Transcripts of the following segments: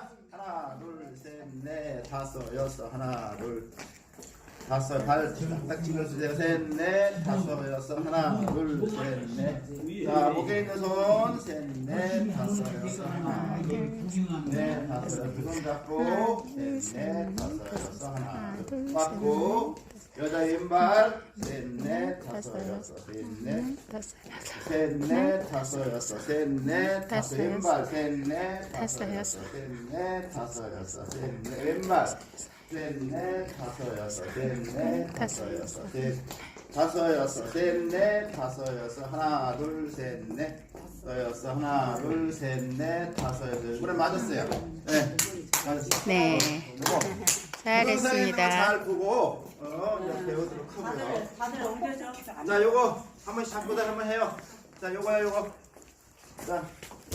자 하나 둘 셋 넷 다섯 여섯 하나 둘 다섯 발 딱 찍어주세요 셋 넷 다섯 여섯 하나 둘 셋 넷 자 목에 있는 손 셋 넷 다섯 여섯 하나 둘 넷 다섯 여섯. 두손 잡고 셋 넷 다섯 여섯 하나 둘 맞고 여자 왼발 셋넷 다섯 여섯 셋넷 다섯 여섯. 셋넷 다섯 여섯 셋넷 다섯, 왼발 셋넷 다섯, 여섯. 셋넷 다섯 여섯 셋넷 왼발. 셋넷 다섯 여섯 셋넷 다섯 여섯. 셋 다섯 여섯 셋넷 다섯 여섯. 하나 둘셋넷. 다섯 여섯. 하나 둘셋넷 다섯 여섯. 이번에 맞았어요. 네 맞았어요. 네. 그리고 잘했습니다 잘 보고 어 이제 배우도록 하고요 다들 다들 옮겨줘. 자, 요거 한 번씩 잡고다 한번 해요. 자, 요거야, 요거. 자,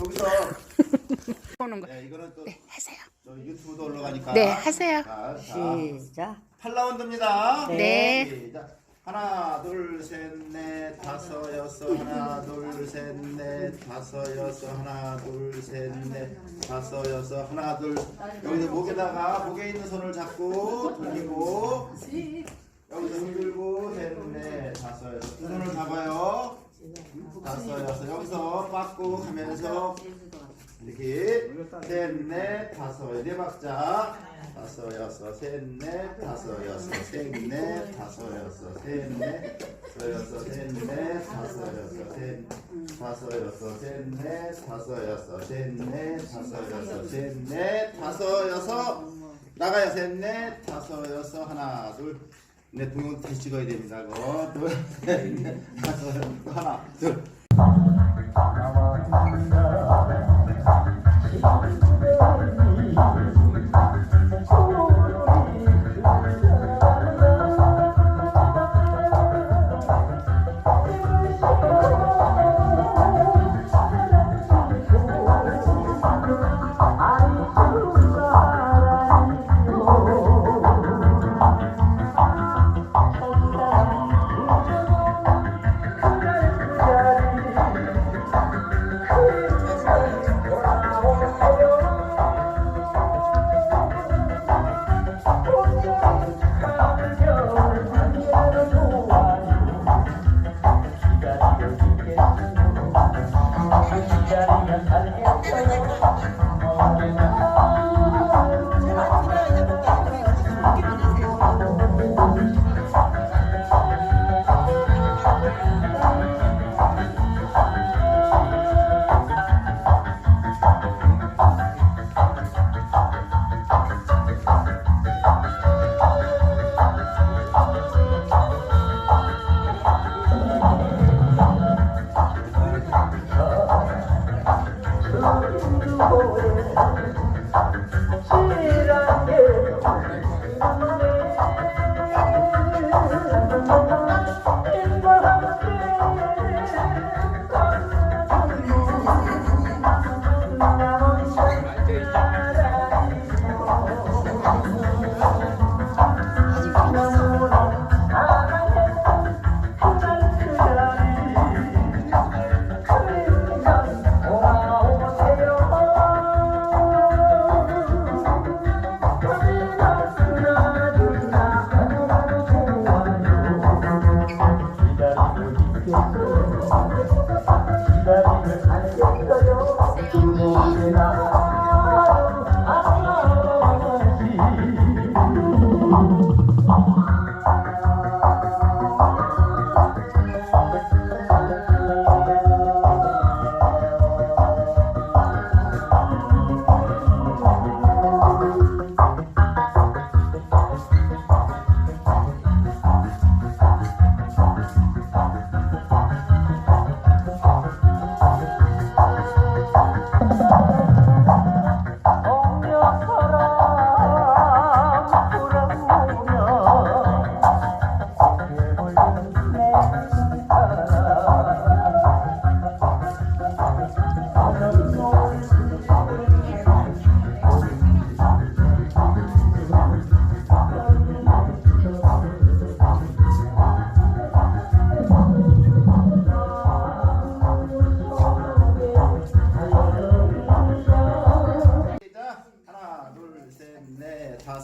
여기서 보는 거 네, 이거는 또 네, 하세요 저 유튜브도 올라가니까. 네, 하세요. 자, 자, 시작. 8라운드입니다. 네. 시작. 하나, 둘, 셋, 넷, 다섯, 여섯, 하나, 둘, 셋, 넷, 다섯, 여섯, 하나, 둘, 셋, 넷, 다섯, 여섯, 하나, 둘. 여기서 목에다가 목에 있는 손을 잡고 돌리고 여기서 흔들고 셋, 넷, 다섯, 여섯. 두 손을 잡아요. 다섯, 여섯. 여기서 빠꾸 하면서 이렇게 셋넷 다섯 네 박자. 다섯 여섯 셋넷 다섯 여섯 셋넷 다섯 여섯 셋넷 다섯 여섯 셋넷 다섯 여섯 셋 다섯 여섯 셋넷 다섯 여섯 셋넷 다섯 여섯 셋넷 다섯 여섯 나가요. 셋넷 다섯 여섯 하나 둘넷 동영 다시 찍어야 됩니다. 그거. 둘셋 넷 다섯 여섯 하나 둘 dan dengan. Tuhan.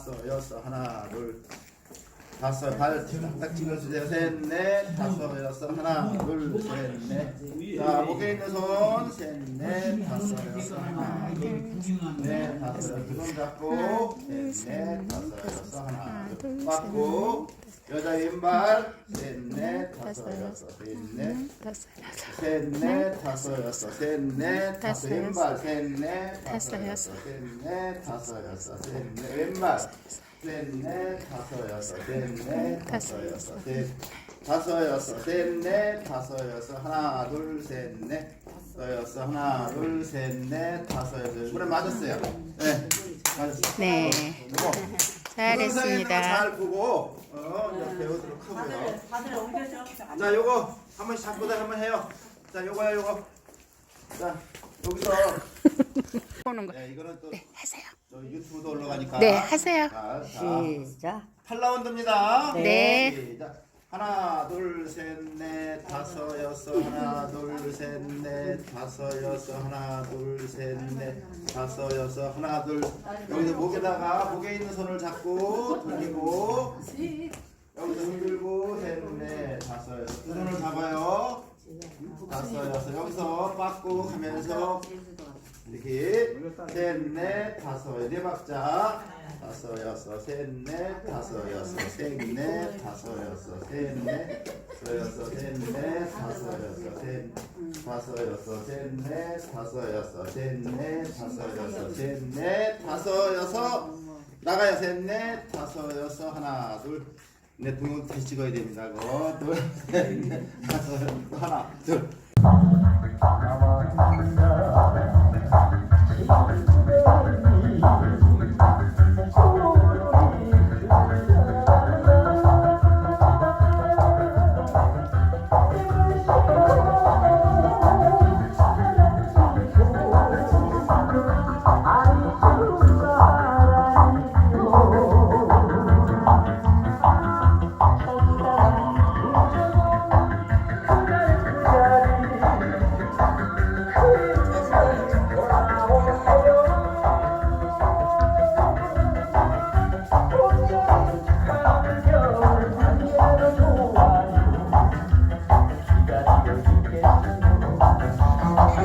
다섯 여섯 하나 둘 다섯. 발딱 찍어주세요. 셋넷 다섯. 여섯 하나 둘셋넷자 목에 있는 손셋넷 다섯. 여섯 하나 둘넷 다섯. 여섯 손 잡고. 셋넷 다섯. 여섯 하나 둘 맞고 여자 왼발 셋넷 다섯 여섯 셋넷 다섯 여섯 셋넷 다섯 여섯 셋넷 다섯 왼발 셋넷 다섯 다섯, 여섯 셋넷 다섯 여섯 셋넷 왼발 셋넷 다섯 여섯 셋넷 다섯 여섯 셋 다섯 여섯 셋넷 다섯 여섯 하나 둘셋넷 다섯 여섯 하나 둘셋넷 다섯 여섯 이번에 맞았어요 네 맞았어요 네. 그리고 잘했습니다. 잘 보고 어 이제 배우도록 하고요 다들 다들 옮겨줘. 자, 요거 한 번씩 잡고다 한번 해요. 자, 요거야, 요거. 자, 여기서 보는 거. 네, 이거는 또 하세요. 저 유튜브도 올라가니까. 네, 하세요. 자, 자, 시작. 8라운드입니다. 네. 시작. 하나, 둘, 셋, 넷, 다섯, 여섯, 하나, 둘, 셋, 넷, 다섯, 여섯, 하나, 둘, 셋, 넷, 다섯, 여섯, 하나, 둘. 여기서 목에다가 목에 있는 손을 잡고 돌리고 여기서 흔들고 셋, 넷, 다섯, 여섯. 두 손을 잡아요. 다섯, 여섯. 여기서 빠꾸 하면서 이렇게 셋넷 다섯 네 박자. 다섯 여섯 셋넷 다섯 여섯 셋넷 다섯 여섯 셋넷 다섯 여섯 셋넷 다섯 여섯 셋 다섯 여섯 셋넷 다섯 여섯 셋넷 다섯 여섯 셋넷 다섯 여섯. 나가요. 셋넷 다섯 여섯. 하나 둘네 동영 다시 찍어야 됩니다. 그거. 둘 셋넷 다섯 여섯. 하나 둘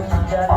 시작